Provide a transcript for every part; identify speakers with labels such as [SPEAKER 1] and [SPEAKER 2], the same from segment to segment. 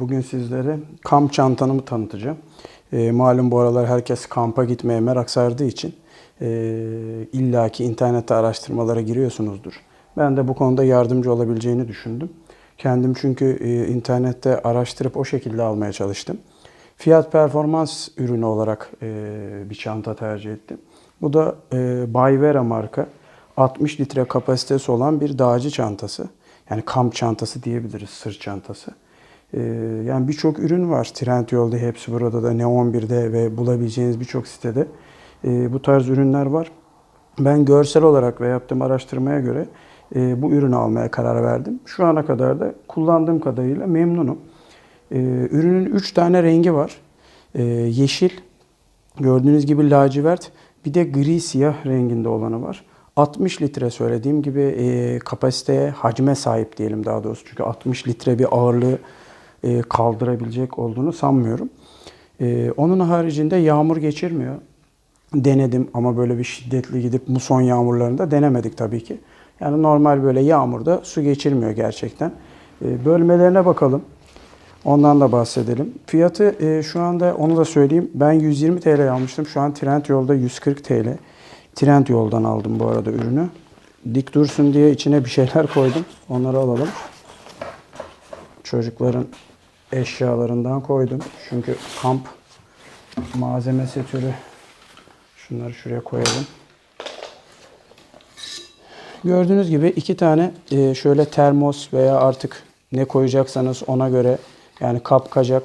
[SPEAKER 1] Bugün sizlere kamp çantanımı tanıtacağım. E, malum bu aralar herkes kampa gitmeye merak sardığı için e, illaki internette araştırmalara giriyorsunuzdur. Ben de bu konuda yardımcı olabileceğini düşündüm. Kendim çünkü e, internette araştırıp o şekilde almaya çalıştım. Fiyat performans ürünü olarak e, bir çanta tercih ettim. Bu da e, Bayvera marka 60 litre kapasitesi olan bir dağcı çantası. Yani kamp çantası diyebiliriz, sırt çantası. Ee, yani birçok ürün var. Trendyol'da hepsi burada da Neon1'de ve bulabileceğiniz birçok sitede e, bu tarz ürünler var. Ben görsel olarak ve yaptığım araştırmaya göre e, bu ürünü almaya karar verdim. Şu ana kadar da kullandığım kadarıyla memnunum. E, ürünün 3 tane rengi var. Yeşil, gördüğünüz gibi lacivert, bir de gri siyah renginde olanı var. 60 litre söylediğim gibi e, kapasiteye, hacme sahip diyelim daha doğrusu. Çünkü 60 litre bir ağırlığı kaldırabilecek olduğunu sanmıyorum. E, onun haricinde yağmur geçirmiyor. Denedim ama böyle bir şiddetli gidip muson yağmurlarında denemedik tabii ki. Yani normal böyle yağmurda su geçirmiyor gerçekten. E, bölmelerine bakalım. Ondan da bahsedelim. Fiyatı e, şu anda onu da söyleyeyim. Ben 120 TL almıştım. Şu an Trendyol'da 140 TL. Trendyol'dan aldım bu arada ürünü. Dik dursun diye içine bir şeyler koydum. Onları alalım. Çocukların eşyalarından koydum. Çünkü kamp malzemesi türü şunları şuraya koyalım. Gördüğünüz gibi iki tane e, şöyle termos veya artık ne koyacaksanız ona göre yani kap kacak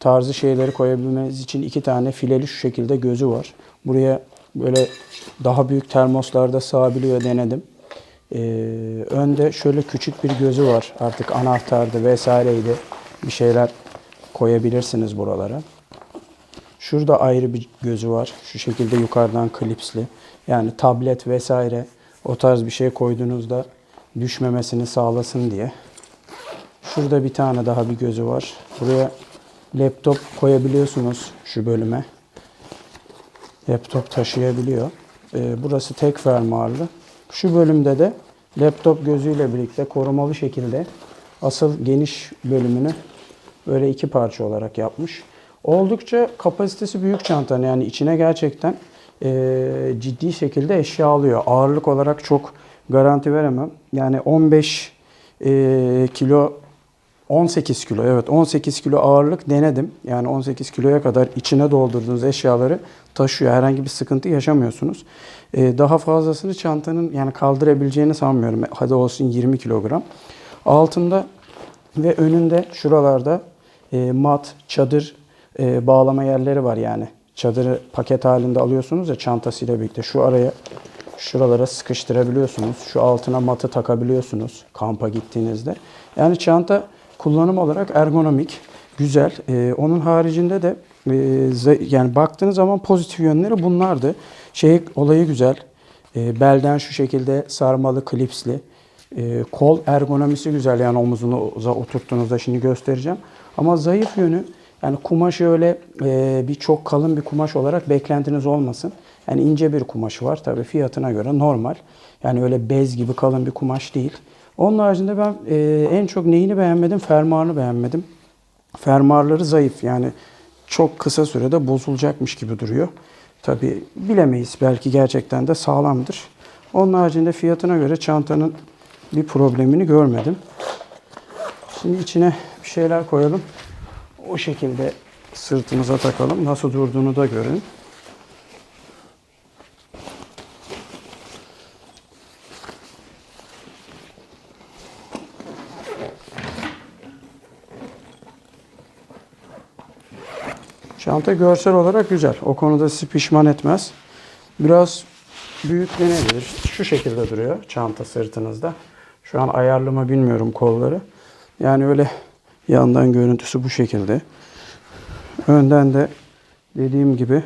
[SPEAKER 1] tarzı şeyleri koyabilmeniz için iki tane fileli şu şekilde gözü var. Buraya böyle daha büyük termoslarda sığabiliyor denedim. Ee, önde şöyle küçük bir gözü var. Artık anahtardı vesaireydi. Bir şeyler koyabilirsiniz buralara. Şurada ayrı bir gözü var. Şu şekilde yukarıdan klipsli. Yani tablet vesaire o tarz bir şey koyduğunuzda düşmemesini sağlasın diye. Şurada bir tane daha bir gözü var. Buraya laptop koyabiliyorsunuz şu bölüme. Laptop taşıyabiliyor. Ee, burası tek fermuarlı. Şu bölümde de laptop gözüyle birlikte korumalı şekilde asıl geniş bölümünü böyle iki parça olarak yapmış. Oldukça kapasitesi büyük çantanın yani içine gerçekten e, ciddi şekilde eşya alıyor. Ağırlık olarak çok garanti veremem. Yani 15 e, kilo 18 kilo evet 18 kilo ağırlık denedim. Yani 18 kiloya kadar içine doldurduğunuz eşyaları taşıyor. Herhangi bir sıkıntı yaşamıyorsunuz. Ee, daha fazlasını çantanın yani kaldırabileceğini sanmıyorum. Hadi olsun 20 kilogram. Altında ve önünde şuralarda e, mat, çadır e, bağlama yerleri var yani. Çadırı paket halinde alıyorsunuz ya çantasıyla birlikte. Şu araya şuralara sıkıştırabiliyorsunuz. Şu altına matı takabiliyorsunuz kampa gittiğinizde. Yani çanta kullanım olarak ergonomik, güzel. Ee, onun haricinde de e, yani baktığınız zaman pozitif yönleri bunlardı. Şey olayı güzel. E, belden şu şekilde sarmalı, klipsli. E, kol ergonomisi güzel yani omuzunuza oturttuğunuzda şimdi göstereceğim. Ama zayıf yönü yani kumaşı öyle e, bir çok kalın bir kumaş olarak beklentiniz olmasın. Yani ince bir kumaşı var tabii fiyatına göre normal. Yani öyle bez gibi kalın bir kumaş değil. Onun haricinde ben e, en çok neyini beğenmedim? Fermuarını beğenmedim. Fermuarları zayıf yani çok kısa sürede bozulacakmış gibi duruyor. Tabi bilemeyiz belki gerçekten de sağlamdır. Onun haricinde fiyatına göre çantanın bir problemini görmedim. Şimdi içine bir şeyler koyalım. O şekilde sırtımıza takalım. Nasıl durduğunu da görün. Çanta görsel olarak güzel. O konuda sizi pişman etmez. Biraz büyük denebilir. Şu şekilde duruyor çanta sırtınızda. Şu an ayarlama bilmiyorum kolları. Yani öyle yandan görüntüsü bu şekilde. Önden de dediğim gibi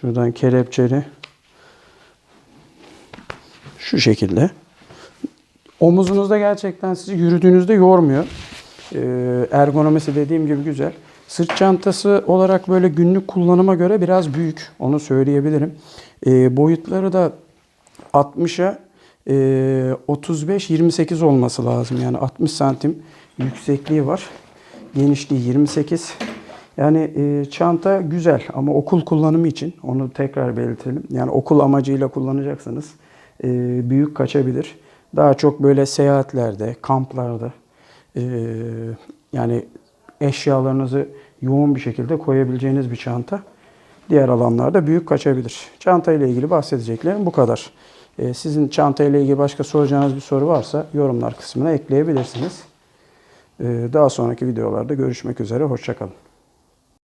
[SPEAKER 1] şuradan kelepçeli şu şekilde. Omuzunuzda gerçekten sizi yürüdüğünüzde yormuyor. Ee, ergonomisi dediğim gibi güzel. Sırt çantası olarak böyle günlük kullanıma göre biraz büyük. Onu söyleyebilirim. Ee, boyutları da 60'a e, 35-28 olması lazım. Yani 60 santim yüksekliği var. Genişliği 28. Yani e, çanta güzel ama okul kullanımı için onu tekrar belirtelim. Yani okul amacıyla kullanacaksanız e, büyük kaçabilir. Daha çok böyle seyahatlerde, kamplarda e, yani eşyalarınızı yoğun bir şekilde koyabileceğiniz bir çanta. Diğer alanlarda büyük kaçabilir. Çanta ile ilgili bahsedeceklerim bu kadar. E, sizin çanta ile ilgili başka soracağınız bir soru varsa yorumlar kısmına ekleyebilirsiniz. E, daha sonraki videolarda görüşmek üzere. Hoşçakalın.